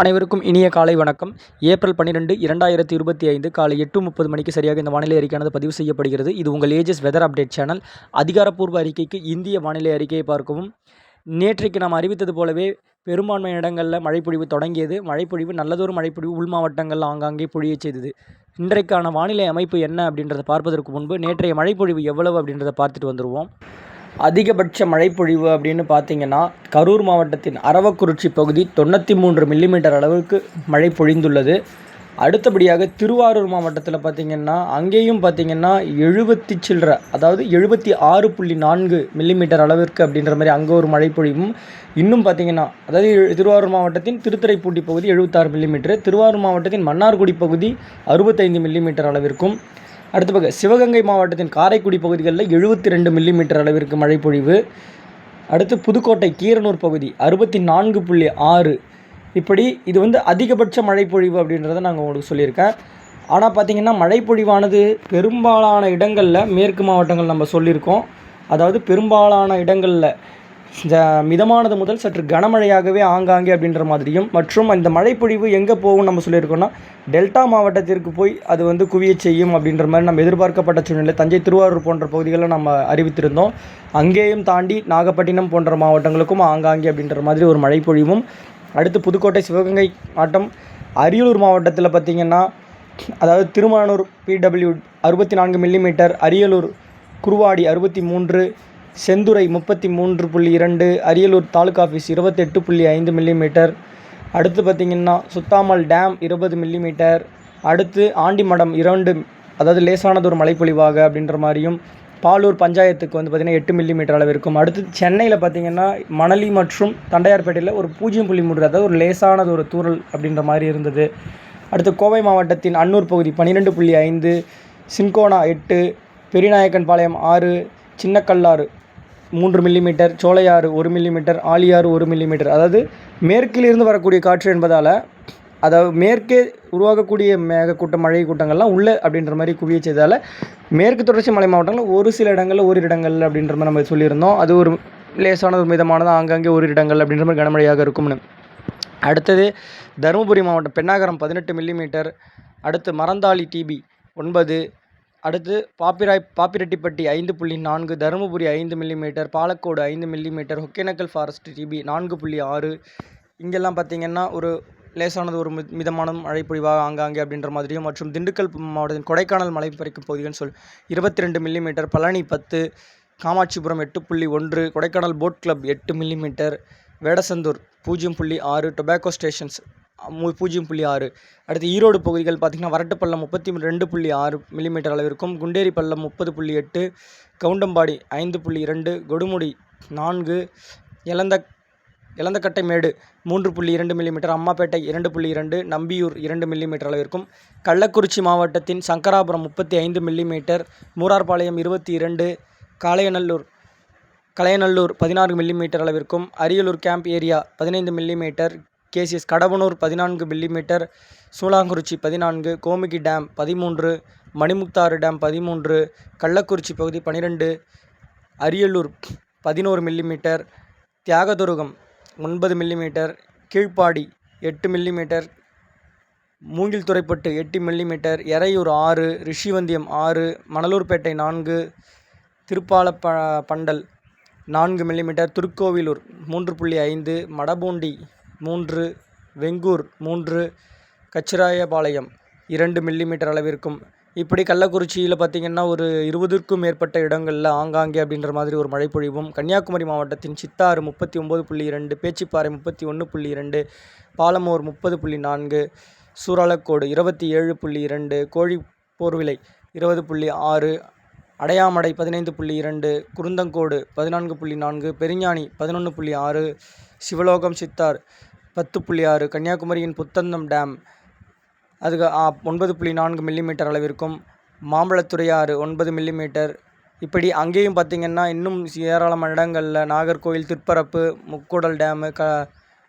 அனைவருக்கும் இனிய காலை வணக்கம். ஏப்ரல் பன்னிரெண்டு இரண்டாயிரத்தி இருபத்தி ஐந்து காலை எட்டு முப்பது மணிக்கு சரியாக இந்த வானிலை அறிக்கையானது பதிவு செய்யப்படுகிறது. இது உங்கள் ஏஜஸ் வெதர் அப்டேட் சேனல் அதிகாரப்பூர்வ அறிக்கைக்கு இந்திய வானிலை அறிக்கையை பார்க்கவும். நேற்றைக்கு நாம் அறிவித்தது போலவே பெரும்பான்மை இடங்களில் மழைப்பொழிவு தொடங்கியது. மழைப்பொழிவு நல்லதொரு மழைப்பொழிவு உள் மாவட்டங்களில் ஆங்காங்கே பொழியச் செய்தது. இன்றைக்கான வானிலை அமைப்பு என்ன அப்படின்றத பார்ப்பதற்கு முன்பு நேற்றைய மழைப்பொழிவு எவ்வளவு அப்படின்றத பார்த்துட்டு வந்துடுவோம் அதிகபட்ச மழைப்பொழிவு அப்படின்னு பார்த்தீங்கன்னா கரூர் மாவட்டத்தின் அரவக்குறிச்சி பகுதி தொண்ணூற்றி மூன்று மில்லிமீட்டர் அளவுக்கு மழை பொழிந்துள்ளது. அடுத்தபடியாக திருவாரூர் மாவட்டத்தில் பார்த்திங்கன்னா அங்கேயும் பார்த்திங்கன்னா எழுபத்தி சில்லற அதாவது எழுபத்தி ஆறு புள்ளி நான்கு மில்லிமீட்டர் அளவிற்கு அப்படின்ற மாதிரி அங்கே ஒரு மழை பொழிவும். இன்னும் பார்த்திங்கன்னா அதாவது திருவாரூர் மாவட்டத்தின் திருத்துறைப்பூண்டி பகுதி எழுபத்தாறு மில்லிமீட்டர் திருவாரூர் மாவட்டத்தின் மன்னார்குடி பகுதி அறுபத்தைந்து மில்லிமீட்டர் அளவிற்கும். அடுத்த பக்கம் சிவகங்கை மாவட்டத்தின் காரைக்குடி பகுதிகளில் எழுபத்தி ரெண்டு மில்லிமீட்டர் அளவிற்கு மழை பொழிவு அடுத்து புதுக்கோட்டை கீரனூர் பகுதி அறுபத்தி நான்கு புள்ளி ஆறு. இப்படி இது வந்து அதிகபட்ச மழைப்பொழிவு அப்படின்றத நாங்கள் உங்களுக்கு சொல்லியிருக்கேன். ஆனால் பார்த்திங்கன்னா மழைப்பொழிவானது பெரும்பாலான இடங்களில் மேற்கு மாவட்டங்கள் நம்ம சொல்லியிருக்கோம். அதாவது பெரும்பாலான இடங்களில் மிதமானது முதல் சற்று கனமழையாகவே ஆங்காங்கே அப்படின்ற மாதிரியும் மற்றும் இந்த மழைப்பொழிவு எங்கே போகும் நம்ம சொல்லியிருக்கோம்னா டெல்டா மாவட்டத்திற்கு போய் அது வந்து குவிய செய்யும் அப்படின்ற மாதிரி நம்ம எதிர்பார்க்கப்பட்ட சூழ்நிலை தஞ்சை திருவாரூர் போன்ற பகுதிகளில் நம்ம அறிவித்திருந்தோம். அங்கேயும் தாண்டி நாகப்பட்டினம் போன்ற மாவட்டங்களுக்கும் ஆங்காங்கே அப்படின்ற மாதிரி ஒரு மழைப்பொழிவும். அடுத்து புதுக்கோட்டை சிவகங்கை மாவட்டம் அரியலூர் மாவட்டத்தில் பார்த்திங்கன்னா அதாவது திருமானூர் பிடபிள்யூ அறுபத்தி நான்கு மில்லிமீட்டர் அரியலூர் குருவாடி அறுபத்தி மூன்று செந்துறை முப்பத்தி மூன்று புள்ளி இரண்டு அரியலூர் தாலுகா ஆஃபீஸ் இருபத்தெட்டு புள்ளி ஐந்து மில்லிமீட்டர். அடுத்து பார்த்திங்கன்னா சுத்தாமல் டேம் இருபது மில்லிமீட்டர். அடுத்து ஆண்டிமடம் இரண்டு அதாவது லேசானது ஒரு மழைப்பொழிவாக அப்படின்ற மாதிரியும் பாலூர் பஞ்சாயத்துக்கு வந்து பார்த்திங்கன்னா எட்டு மில்லிமீட்டர் அளவு இருக்கும் அடுத்து சென்னையில் பார்த்திங்கன்னா மணலி மற்றும் தண்டையார்பேட்டையில் ஒரு பூஜ்ஜியம் புள்ளி மூன்று அதாவது ஒரு லேசானது ஒரு தூரல் அப்படின்ற மாதிரி இருந்தது. அடுத்து கோவை மாவட்டத்தின் அன்னூர் பகுதி பன்னிரெண்டு புள்ளி ஐந்து சின்கோனா எட்டு பெரியநாயக்கன்பாளையம் ஆறு சின்னக்கல்லாறு மூன்று மில்லிமீட்டர் சோலையாறு ஒரு மில்லிமீட்டர் ஆலியாறு ஒரு மில்லிமீட்டர் அதாவது மேற்கிலிருந்து வரக்கூடிய காற்று என்பதால் அதாவது மேற்கே உருவாகக்கூடிய மேகக்கூட்டம் மழை கூட்டங்கள்லாம் உள்ளே அப்படின்ற மாதிரி குவிய செய்ததால் மேற்கு தொடர்ச்சி மலை மாவட்டங்களில் ஒரு சில இடங்களில் ஒரு இடங்கள் அப்படின்ற மாதிரி நம்ம சொல்லியிருந்தோம். அது ஒரு லேசான ஒரு மிதமானது ஆங்காங்கே ஒரு இடங்கள் அப்படின்ற மாதிரி கனமழையாக இருக்கும்னு. அடுத்தது தருமபுரி மாவட்டம் பெண்ணாகரம் பதினெட்டு மில்லிமீட்டர் அடுத்து மரந்தாளி டிபி ஒன்பது அடுத்து பாப்பிராய் பாப்பிரெட்டிப்பட்டி ஐந்து புள்ளி நான்கு தருமபுரி ஐந்து மில்லிமீட்டர் பாலக்கோடு ஐந்து மில்லிமீட்டர் ஒகேனக்கல் ஃபாரஸ்ட் டிபி நான்கு புள்ளி ஆறு. இங்கெல்லாம் பார்த்தீங்கன்னா ஒரு லேசானது ஒரு மிதமான மழை பொழிவாக ஆங்காங்கே அப்படின்ற மாதிரியும் மற்றும் திண்டுக்கல் மாவட்டத்தின் கொடைக்கானல் மலை பறிக்கும் பகுதிகள்னு சொல் இருபத்தி ரெண்டு மில்லிமீட்டர் பழனி பத்து காமாட்சிபுரம் எட்டு புள்ளி ஒன்று கொடைக்கானல் போட் கிளப் எட்டு மில்லிமீட்டர் வேடசந்தூர் பூஜ்ஜியம் புள்ளி ஆறு டொபாக்கோ ஸ்டேஷன்ஸ் பூஜ்ஜியம் புள்ளி ஆறு. அடுத்து ஈரோடு பகுதிகள் பார்த்திங்கன்னா வரட்டுப்பள்ளம் முப்பத்தி ரெண்டு புள்ளி ஆறு மில்லிமீட்டர் அளவிற்கும் குண்டேரி பள்ளம் முப்பது புள்ளி எட்டு கவுண்டம்பாடி ஐந்து புள்ளி இரண்டு கொடுமுடி நான்கு எலந்த எலந்தக்கட்டை மேடு மூன்று புள்ளி இரண்டு மில்லிமீட்டர் அம்மாப்பேட்டை இரண்டு புள்ளி இரண்டு நம்பியூர் இரண்டு மில்லிமீட்டர் அளவிற்கும் கள்ளக்குறிச்சி மாவட்டத்தின் சங்கராபுரம் முப்பத்தி ஐந்து மில்லிமீட்டர் மூரார்பாளையம் இருபத்தி இரண்டு காளையநல்லூர் கலையநல்லூர் பதினாறு மில்லிமீட்டர் அளவிற்கும் அரியலூர் கேம்ப் ஏரியா பதினைந்து மில்லிமீட்டர் கேசிஎஸ் கடவனூர் பதினான்கு மில்லிமீட்டர் சூளாங்குறிச்சி பதினான்கு கோமுகி டேம் பதிமூன்று மணிமுக்தாறு டேம் பதிமூன்று கள்ளக்குறிச்சி பகுதி பன்னிரெண்டு அரியலூர் பதினோரு மில்லிமீட்டர் தியாகதுருகம் ஒன்பது மில்லிமீட்டர் கீழ்ப்பாடி எட்டு மில்லிமீட்டர் மூங்கில் துறைப்பட்டு எட்டு மில்லிமீட்டர் எறையூர் ஆறு ரிஷிவந்தியம் ஆறு மணலூர்பேட்டை நான்கு திருப்பால ப பண்டல் நான்கு மில்லிமீட்டர் திருக்கோவிலூர் மூன்று புள்ளி ஐந்து மடபூண்டி மூன்று வெங்கூர் மூன்று கச்சிராயபாளையம் இரண்டு மில்லிமீட்டர் அளவிற்கும். இப்படி கள்ளக்குறிச்சியில் பார்த்திங்கன்னா ஒரு இருபதுக்கும் மேற்பட்ட இடங்களில் ஆங்காங்கே அப்படின்ற மாதிரி ஒரு மழைப்பொழிவும் கன்னியாகுமரி மாவட்டத்தின் சித்தாறு முப்பத்தி ஒம்பது புள்ளி இரண்டு பேச்சிப்பாறை முப்பத்தி ஒன்று புள்ளி இரண்டு பாலமூர் முப்பது புள்ளி நான்கு சூறாலக்கோடு இருபத்தி ஏழு புள்ளி இரண்டு கோழி போர்விலை இருபது புள்ளி ஆறு அடையாமடை பதினைந்து புள்ளி இரண்டு குருந்தங்கோடு பதினான்கு புள்ளி நான்கு பெருஞானி பதினொன்று புள்ளி ஆறு சிவலோகம் சித்தார் பத்து புள்ளி ஆறு கன்னியாகுமரியின் புத்தந்தம் டேம். அதுக்கு ஒன்பது புள்ளி நான்கு மில்லிமீட்டர் அளவிற்கும். மாம்பழத்துறை ஆறு ஒன்பது மில்லிமீட்டர். இப்படி அங்கேயும் பார்த்திங்கன்னா இன்னும் ஏராளமான இடங்களில் நாகர்கோவில் திருப்பரப்பு முக்கூடல் டேமு க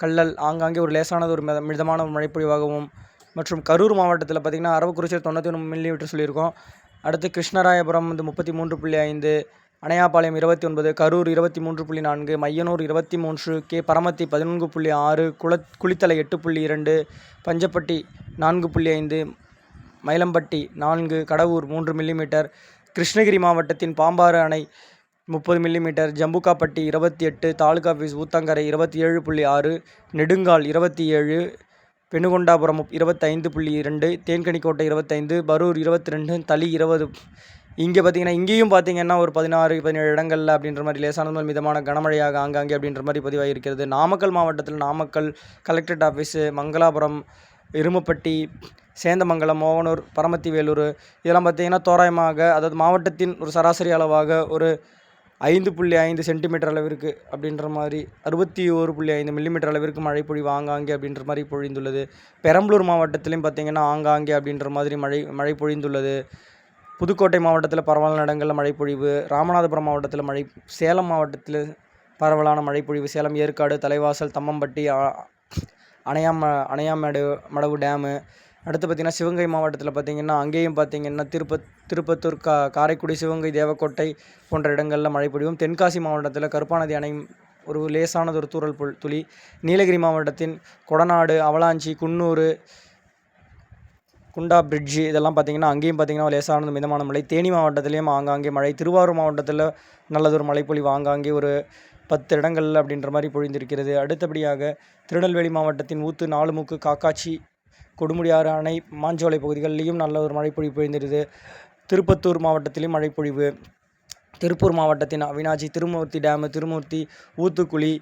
கல்லல் ஆங்காங்கே ஒரு லேசானது ஒரு மித மிதமான மழைப்பொழிவாகவும் மற்றும் கரூர் மாவட்டத்தில் பார்த்திங்கன்னா அரவக்குறிச்சியில் தொண்ணூற்றி ஒன்று மில்லிமீட்டர் சொல்லியிருக்கோம். அடுத்து கிருஷ்ணராயபுரம் வந்து முப்பத்தி மூன்று புள்ளி ஐந்து அணையாபாளையம் இருபத்தி ஒன்பது கரூர் இருபத்தி மூன்று புள்ளி நான்கு மையனூர் இருபத்தி மூன்று கே பரமத்தி பதினொன்று புள்ளி ஆறு குள குளித்தலை எட்டு புள்ளி இரண்டு பஞ்சப்பட்டி நான்கு புள்ளி ஐந்து மயிலம்பட்டி நான்கு கடவூர் மூன்று மில்லிமீட்டர் கிருஷ்ணகிரி மாவட்டத்தின் பாம்பாறு அணை முப்பது மில்லிமீட்டர் ஜம்புக்காப்பட்டி இருபத்தி எட்டு தாலுகா ஆஃபீஸ் ஊத்தங்கரை இருபத்தி ஏழு புள்ளி ஆறு நெடுங்கால் இருபத்தி ஏழு பெனுகொண்டாபுரம் இருபத்தைந்து புள்ளி இரண்டு தேன்கனிக்கோட்டை இருபத்தைந்து பரூர் இருபத்தி ரெண்டு தளி இருபது இங்கே பார்த்தீங்கன்னா இங்கேயும் பார்த்தீங்கன்னா ஒரு பதினாறு பதினேழு இடங்கள்ல அப்படின்ற மாதிரி லேசானது முதல் மிதமான கனமழையாக ஆங்காங்கே அப்படின்ற மாதிரி பதிவாகியிருக்கிறது நாமக்கல் மாவட்டத்தில் நாமக்கல் கலெக்டரேட் ஆஃபீஸு மங்களாபுரம் இருமப்பட்டி சேந்தமங்கலம் மோகனூர் பரமத்தி வேலூர் இதெல்லாம் பார்த்திங்கன்னா தோராயமாக அதாவது மாவட்டத்தின் ஒரு சராசரி அளவாக ஒரு ஐந்து புள்ளி ஐந்து சென்டிமீட்டர் அளவிற்கு அப்படின்ற மாதிரி அறுபத்தி ஒரு புள்ளி ஐந்து மில்லிமீட்டர் அளவிற்கு மழை பொழிவு ஆங்காங்கே அப்படின்ற மாதிரி பொழிந்துள்ளது. பெரம்பலூர் மாவட்டத்திலையும் பார்த்தீங்கன்னா ஆங்காங்கே அப்படின்ற மாதிரி மழை மழை பொழிந்துள்ளது புதுக்கோட்டை மாவட்டத்தில் பரவலான இடங்களில் மழை பொழிவு ராமநாதபுரம் மாவட்டத்தில் மழை சேலம் மாவட்டத்தில் பரவலான மழை பொழிவு சேலம் ஏற்காடு தலைவாசல் தம்மம்பட்டி அணையாம அணையாமடு மடவு டேமு. அடுத்து பார்த்திங்கன்னா சிவகங்கை மாவட்டத்தில் பார்த்திங்கன்னா அங்கேயும் பார்த்திங்கன்னா திருப்ப திருப்பத்தூர் கா காரைக்குடி சிவகங்கை தேவக்கோட்டை போன்ற இடங்களில் மழை பொழிவும் தென்காசி மாவட்டத்தில் கருப்பாநதி அணை ஒரு லேசானது ஒரு தூரல் புல் துளி. நீலகிரி மாவட்டத்தின் கொடநாடு அவலாஞ்சி குன்னூர் குண்டா பிரிட்ஜ் இதெல்லாம் பார்த்தீங்கன்னா அங்கேயும் பார்த்தீங்கன்னா லேசானது மிதமான மழை. தேனி மாவட்டத்திலையும் ஆங்காங்கே மழை. திருவாரூர் மாவட்டத்தில் நல்லதொரு மழைப்பொழிவு ஆங்காங்கே ஒரு பத்து இடங்கள் அப்படின்ற மாதிரி பொழிந்திருக்கிறது. அடுத்தபடியாக திருநெல்வேலி மாவட்டத்தின் ஊத்து நாலுமுக்கு காக்காச்சி கொடுமுடியாறு அணை மாஞ்சோலை பகுதிகளிலையும் நல்ல ஒரு மழைப்பொழிவு பொழிந்திருது. திருப்பத்தூர் மாவட்டத்திலையும் மழைப்பொழிவு. திருப்பூர் மாவட்டத்தின் Avinashi Thirumoorthy dam Thirumoorthy Oothukuli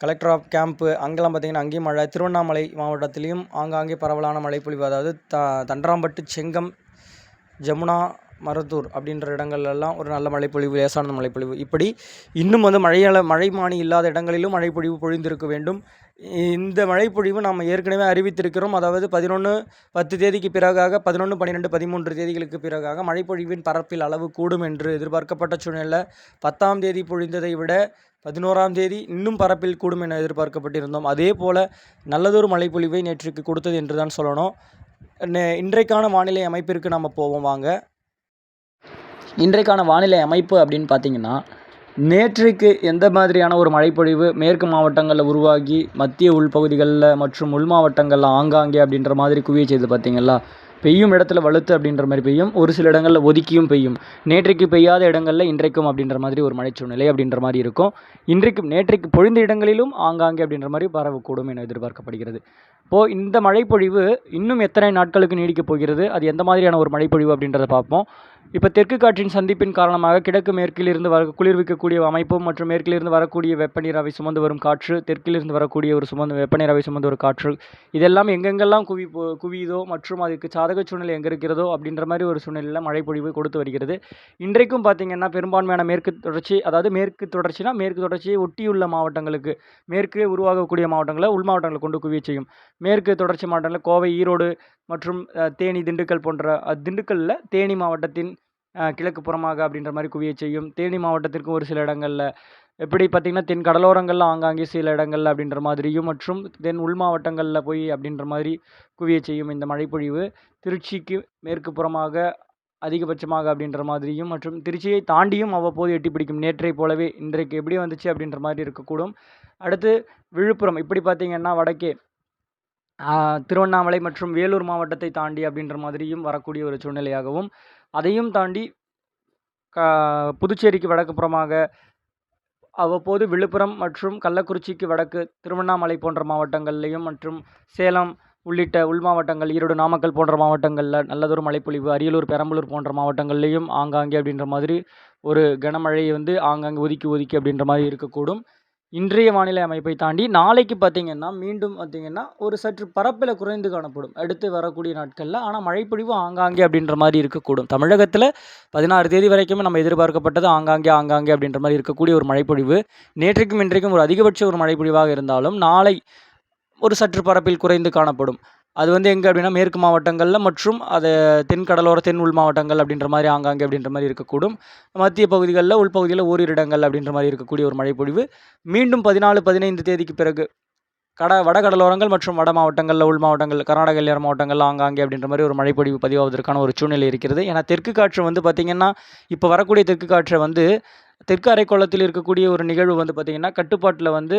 collector off camp அங்கெல்லாம் பார்த்தீங்கன்னா அங்கேயும் மழை. திருவண்ணாமலை மாவட்டத்திலையும் ஆங்காங்கே பரவலான மழைப்பொழிவு. அதாவது த தண்டராம்பட்டு செங்கம் ஜமுனா மருத்தூர் அப்படின்ற இடங்கள்லாம் ஒரு நல்ல மழைப்பொழிவு லேசான மழைப்பொழிவு. இப்படி இன்னும் வந்து மழையால மழைமானி இல்லாத இடங்களிலும் மழைப்பொழிவு பொழிந்திருக்க வேண்டும். இந்த மழைப்பொழிவு நாம் ஏற்கனவே அறிவித்திருக்கிறோம். அதாவது பதினொன்று பத்து தேதிக்கு பிறகாக பதினொன்று பன்னிரெண்டு பதிமூன்று தேதிகளுக்கு பிறகாக மழைப்பொழிவின் பரப்பில் அளவு கூடும் என்று எதிர்பார்க்கப்பட்ட சூழ்நிலை பத்தாம் தேதி பொழிந்ததை விட பதினோராம் தேதி இன்னும் பரப்பில் கூடும் என எதிர்பார்க்கப்பட்டிருந்தோம். அதே போல் நல்லதொரு மழைப்பொழிவை நேற்றுக்கு கொடுத்தது என்று தான் சொல்லணும். நே- இன்றைக்கான வானிலை அமைப்பிற்கு நம்ம போவோம் வாங்க. இன்றைக்கான வானிலை அமைப்பு அப்படின்னு பார்த்தீங்கன்னா நேற்றைக்கு எந்த மாதிரியான ஒரு மழைப்பொழிவு மேற்கு மாவட்டங்களில் உருவாகி மத்திய உள்பகுதிகளில் மற்றும் உள் மாவட்டங்களில் ஆங்காங்கே அப்படின்ற மாதிரி குவிய செய்து பார்த்தீங்களா? பெய்யும் இடத்துல வலுத்து அப்படின்ற மாதிரி பெய்யும் ஒரு சில இடங்களில் ஒதுக்கியும் பெய்யும். நேற்றைக்கு பெய்யாத இடங்களில் இன்றைக்கும் அப்படின்ற மாதிரி ஒரு மழை சூழ்நிலை அப்படின்ற மாதிரி இருக்கும். இன்றைக்கும் நேற்றைக்கு பொழிந்த இடங்களிலும் ஆங்காங்கே அப்படின்ற மாதிரி பரவக்கூடும் என எதிர்பார்க்கப்படுகிறது. இப்போது இந்த மழைப்பொழிவு இன்னும் எத்தனை நாட்களுக்கு நீடிக்கப் போகிறது? அது எந்த மாதிரியான ஒரு மழைப்பொழிவு அப்படின்றத பார்ப்போம். இப்போ தெற்கு காற்றின் சந்திப்பின் காரணமாக கிழக்கு மேற்கிலிருந்து வர குளிர்விக்கக்கூடிய அமைப்பு மற்றும் மேற்கிலிருந்து வரக்கூடிய வெப்பநீராவை சுமந்து வரும் காற்று தெற்கிலிருந்து வரக்கூடிய ஒரு சுமந்து வெப்பநீராவை சுமந்து ஒரு காற்று. இதெல்லாம் எங்கெங்கெல்லாம் குவி குவியுதோ மற்றும் அதுக்கு சாதக சூழ்நிலை எங்கே இருக்கிறதோ அப்படின்ற மாதிரி ஒரு சூழ்நிலையில் மழைப்பொழிவு கொடுத்து வருகிறது. இன்றைக்கும் பார்த்தீங்கன்னா பெரும்பான்மையான மேற்கு தொடர்ச்சி அதாவது மேற்கு தொடர்ச்சினா மேற்கு தொடர்ச்சியை ஒட்டியுள்ள மாவட்டங்களுக்கு மேற்கே உருவாகக்கூடிய மாவட்டங்களை உள் மாவட்டங்களை கொண்டு குவிய செய்யும். மேற்கு தொடர்ச்சி மாவட்டங்களில் கோவை ஈரோடு மற்றும் தேனி திண்டுக்கல் போன்ற திண்டுக்கல்லில் திண்டுக்கல்ல தேனி மாவட்டத்தின் கிழக்கு புறமாக அப்படின்ற மாதிரி குவிய செய்யும். தேனி மாவட்டத்திற்கும் ஒரு சில இடங்களில் எப்படி பார்த்திங்கன்னா தென் கடலோரங்களில் ஆங்காங்கே சில இடங்கள் அப்படின்ற மாதிரியும் மற்றும் தென் உள் மாவட்டங்களில் போய் அப்படின்ற மாதிரி குவிய செய்யும் இந்த மழைப்பொழிவு. திருச்சிக்கு மேற்கு புறமாக அதிகபட்சமாக அப்படின்ற மாதிரியும் மற்றும் திருச்சியை தாண்டியும் அவ்வப்போது எட்டி பிடிக்கும். நேற்றை போலவே இன்றைக்கு எப்படி வந்துச்சு அப்படின்ற மாதிரி இருக்கக்கூடும். அடுத்து விழுப்புரம் இப்படி பார்த்தீங்கன்னா வடக்கே திருவண்ணாமலை மற்றும் வேலூர் மாவட்டத்தை தாண்டி அப்படின்ற மாதிரியும் வரக்கூடிய ஒரு சூழ்நிலையாகவும் அதையும் தாண்டி க புதுச்சேரிக்கு வடக்கு புறமாக அவ்வப்போது விழுப்புரம் மற்றும் கள்ளக்குறிச்சிக்கு வடக்கு திருவண்ணாமலை போன்ற மாவட்டங்கள்லையும் மற்றும் சேலம் உள்ளிட்ட உள் மாவட்டங்கள் ஈரோடு நாமக்கல் போன்ற மாவட்டங்களில் நல்லதொரு மழைப்பொழிவு அரியலூர் பெரம்பலூர் போன்ற மாவட்டங்கள்லேயும் ஆங்காங்கே அப்படின்ற மாதிரி ஒரு கனமழை வந்து ஆங்காங்கே ஒதுக்கி ஒதுக்கி அப்படின்ற மாதிரி இருக்கக்கூடும். இன்றைய வானிலை அமைப்பை தாண்டி நாளைக்கு பார்த்தீங்கன்னா மீண்டும் பார்த்திங்கன்னா ஒரு சற்று பரப்பில் குறைந்து காணப்படும். அடுத்து வரக்கூடிய நாட்களில் ஆனால் மழைப்பொழிவு ஆங்காங்கே அப்படின்ற மாதிரி இருக்கக்கூடும். தமிழகத்தில் பதினாறு தேதி வரைக்குமே நம்ம எதிர்பார்க்கப்பட்டது ஆங்காங்கே ஆங்காங்கே அப்படின்ற மாதிரி இருக்கக்கூடிய ஒரு மழைப்பொழிவு. நேற்றைக்கும் இன்றைக்கும் ஒரு அதிகபட்ச ஒரு மழைப்பொழிவாக இருந்தாலும் நாளை ஒரு சற்று பரப்பில் குறைந்து காணப்படும். அது வந்து எங்கே அப்படின்னா மேற்கு மாவட்டங்களில் மற்றும் அது தென் கடலோர தென் உள் மாவட்டங்கள் அப்படின்ற மாதிரி ஆங்காங்கே அப்படின்ற மாதிரி இருக்கக்கூடும். மத்திய பகுதிகளில் உள்பகுதியில் ஓரிரு இடங்கள் அப்படின்ற மாதிரி இருக்கக்கூடிய ஒரு மழைப்பொழிவு. மீண்டும் பதினாலு பதினைந்து தேதிக்கு பிறகு கட வட கடலோரங்கள் மற்றும் வட மாவட்டங்களில் உள் மாவட்டங்கள் கர்நாடக எல்லையோர மாவட்டங்கள் ஆங்காங்கே அப்படின்ற மாதிரி ஒரு மழைப்பொழிவு பதிவாவதற்கான ஒரு சூழ்நிலை இருக்கிறது. ஏன்னா தெற்கு காற்று வந்து பார்த்திங்கன்னா இப்போ வரக்கூடிய தெற்கு காற்றை வந்து தெற்கு அரைக்கோளத்தில் இருக்கக்கூடிய ஒரு நிகழ்வு வந்து பார்த்திங்கன்னா கட்டுப்பாட்டில் வந்து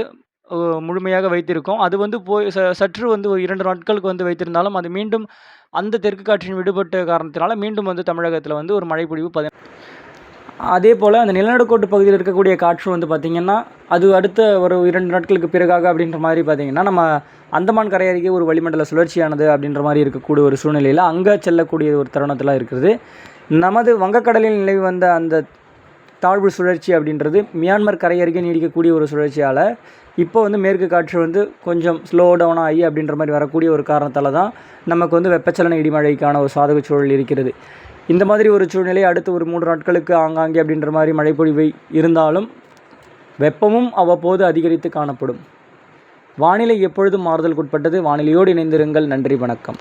முழுமையாக வைத்திருக்கோம். அது வந்து போய் ச சற்று வந்து ஒரு இரண்டு நாட்களுக்கு வந்து வைத்திருந்தாலும் அது மீண்டும் அந்த தெற்கு காற்றின் விடுபட்ட காரணத்தினால மீண்டும் வந்து தமிழகத்தில் வந்து ஒரு மழைப்பொழிவு பதி அதே போல் அந்த நிலநடுக்கோட்டு பகுதியில் இருக்கக்கூடிய காற்று வந்து பார்த்திங்கன்னா அது அடுத்த ஒரு இரண்டு நாட்களுக்கு பிறகாக அப்படின்ற மாதிரி பார்த்திங்கன்னா நம்ம அந்தமான் கரை அருகே ஒரு வளிமண்டல சுழற்சியானது அப்படின்ற மாதிரி இருக்கக்கூடிய ஒரு சூழ்நிலையில் அங்கே செல்லக்கூடிய ஒரு தருணத்தில் இருக்கிறது நமது வங்கக்கடலில் நிலவி வந்த அந்த தாழ்வு சுழற்சி அப்படின்றது மியான்மர் கரையருகே நீடிக்கக்கூடிய ஒரு சுழற்சியால் இப்போ வந்து மேற்கு காற்று வந்து கொஞ்சம் ஸ்லோ டவுன் ஆகி அப்படின்ற மாதிரி வரக்கூடிய ஒரு காரணத்தால் தான் நமக்கு வந்து வெப்பச்சலன இடிமழைக்கான ஒரு சாதக சூழல் இருக்கிறது. இந்த மாதிரி ஒரு சூழ்நிலை அடுத்து ஒரு மூன்று நாட்களுக்கு ஆங்காங்கே அப்படின்ற மாதிரி மழைப்பொழிவை இருந்தாலும் வெப்பமும் அவ்வப்போது அதிகரித்து காணப்படும். வானிலை எப்பொழுதும் மாறுதலுக்குட்பட்டது. வானிலையோடு இணைந்திருங்கள். நன்றி வணக்கம்.